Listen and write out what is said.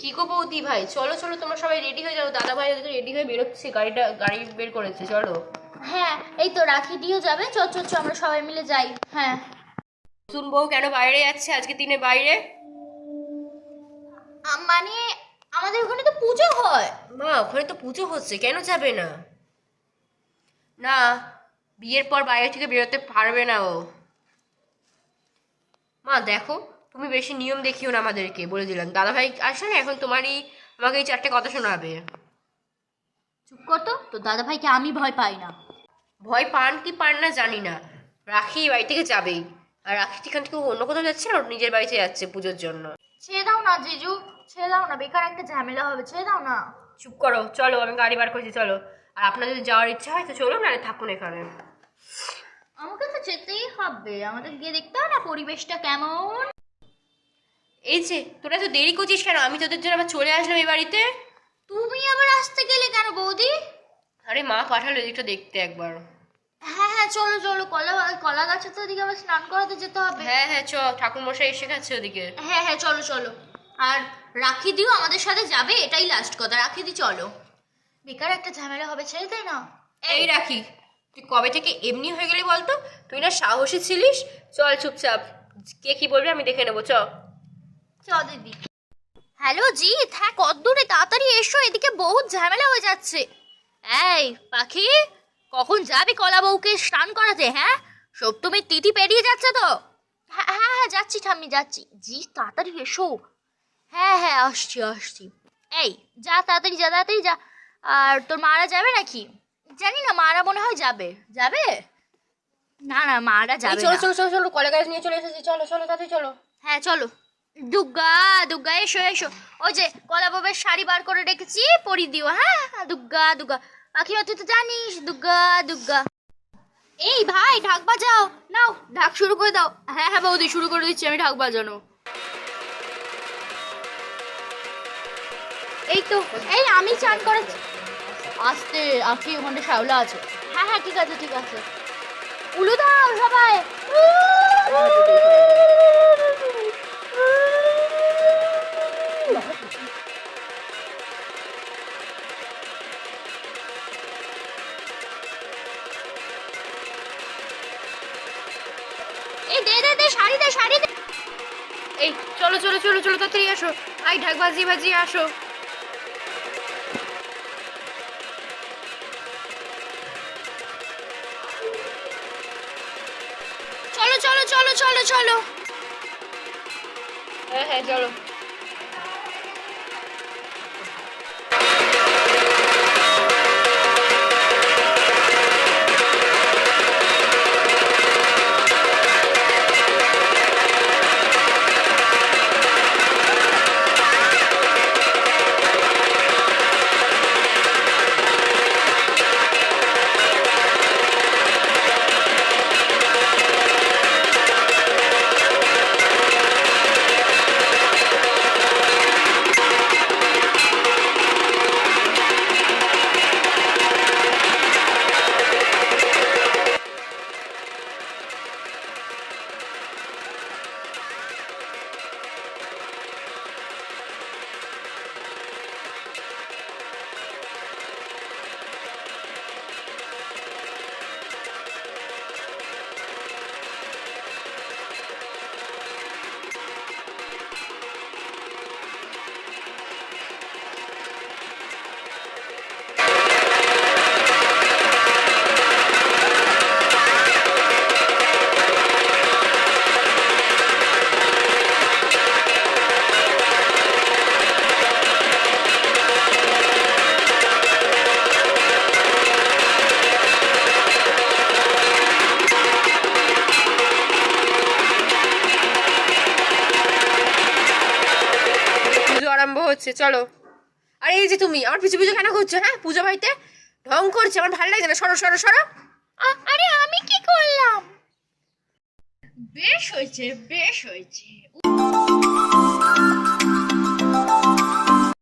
কি গো বৌদি ভাই। চলো চলো তোমরা সবাই রেডি হয়ে যাও। দাদা ভাই রেডি হয়ে বেরোচ্ছে। গাড়িটা গাড়ি বের করেছে চলো। হ্যাঁ এই তো রাখি দিয়েও যাবে। চ চ চ আমরা সবাই মিলে যাই। হ্যাঁ। নতুন বউ কেন বাইরে যাচ্ছে? আজকে দিনে বাইরে? মানে আমাদের ওখানে তো পুজো হয়। মা ওখানে তো পুজো হচ্ছে। কেন যাবে না? না বিয়ের পর বাইরে থেকে বেরোতে পারবে না ও। মা দেখো। তুমি বেশি নিয়ম দেখিও না আমাদেরকে বলে দিলাম। দাদা ভাই আসলে এখন তোমারই আমাকে এই চারটে কথা শোনাবে। চুপ কর তো তো দাদা ভাইকে আমি ভয় পাই না। ভয় পান কি পান না জানি না। রাখি বাড়ি থেকে যাবেই। আর রাখি এখান থেকে অন্য কোথাও যাচ্ছে না নিজের বাড়িতে যাচ্ছে পুজোর জন্য। ছেড়ে দাও না জিজু ছেড়ে দাও না বেকার একটা ঝামেলা হবে ছেড়ে দাও না। চুপ করো চলো আমি গাড়ি বার করছি চলো। আর আপনার যদি যাওয়ার ইচ্ছা হয় তো চলুন নাহলে থাকুন এখানে। আমাকে তো যেতেই হবে আমাদের গিয়ে দেখতে হবে না পরিবেশটা কেমন। এই যে তোরা তো দেরি করছিস কেন? আমি তোদের জন্য আবার চলে আসলাম এই বাড়িতে। তুমি আবার আসতে গেলে কেন বৌদি? আরে মা পাঠালো এদিকটা দেখতে একবার। হ্যাঁ হ্যাঁ চলো চলো কলা কলা গাছে তো ওদিকে আবার স্নান করাতে যেতে হবে। হ্যাঁ হ্যাঁ চ ঠাকুর মশাই এসে গেছে ওদিকে। হ্যাঁ হ্যাঁ চলো চলো। আর রাখি দিও আমাদের সাথে যাবে এটাই লাস্ট কথা। রাখি দি চলো। বেকার একটা ঝামেলা হবে ছেড়ে তাই না। এই। রাখি তুই কবে থেকে এমনি হয়ে গেলি বলতো? তুই না সাহসী ছিলিস? চল চুপচাপ। কে কি বলবে আমি দেখে নেব চ। চ দিদি হ্যালো জিৎ হ্যাঁ কত দূরে তাড়াতাড়ি এসো এদিকে বহুত ঝামেলা হয়ে যাচ্ছে। এই পাখি কখন যাবি কলা বউকে স্নান করাতে হ্যাঁ? সপ্তমীর তিথি পেরিয়ে যাচ্ছে তো। হ্যাঁ হ্যাঁ হ্যাঁ যাচ্ছি ঠাম্মি যাচ্ছি। জি তাড়াতাড়ি এসো। হ্যাঁ হ্যাঁ আসছি আসছি। এই যা তাড়াতাড়ি যা তাড়াতাড়ি যা। আর তোর মারা যাবে নাকি? জানি না মারা মনে হয় যাবে। যাবে? না না মারা যাবে চলো। চলো চলো চলো কলা গাছ নিয়ে চলে এসেছি। চলো চলো তাড়াতাড়ি চলো। হ্যাঁ চলো। দুর্গা দুর্গা, এসো এসো। ওই যে কলা বাবার শাড়ি বার করে রেখেছি, পরি দিও। হ্যাঁ দুর্গা দুর্গা। পাখিমা তুই তো জানিস, দুর্গা দুর্গা। এই ভাই, ঢাক বাজাও। নাও, ঢাক শুরু করে দাও। হ্যাঁ হ্যাঁ বৌদি, শুরু করে দিচ্ছি, আমি ঢাক বাজানো। এই তো, এই আমি চান করেছি। আস্তে আখি ওখানে শ্যাওলা আছে। হ্যাঁ হ্যাঁ ঠিক আছে ঠিক আছে। উলু দাও সবাই। এই দে দে দে শাড়ি দে শাড়ি দে। এই চলো চলো চলো চলো তাড়াতাড়ি আসো। আই ঢাক ভাজি ভাজি আসো। চলো চলো চলো চলো চলো। হ্যাঁ হ্যাঁ চলো। হচ্ছে, চলো। আর, এই যে তুমি, আমার পিছু পিছু কেন করছ হ্যাঁ? পুজো ভাইতে ঢং করছে, আমার ভালো লাগছে না। সরো সরো সরো। আরে, আমি কি করলাম? বেশ হয়েছে বেশ হয়েছে।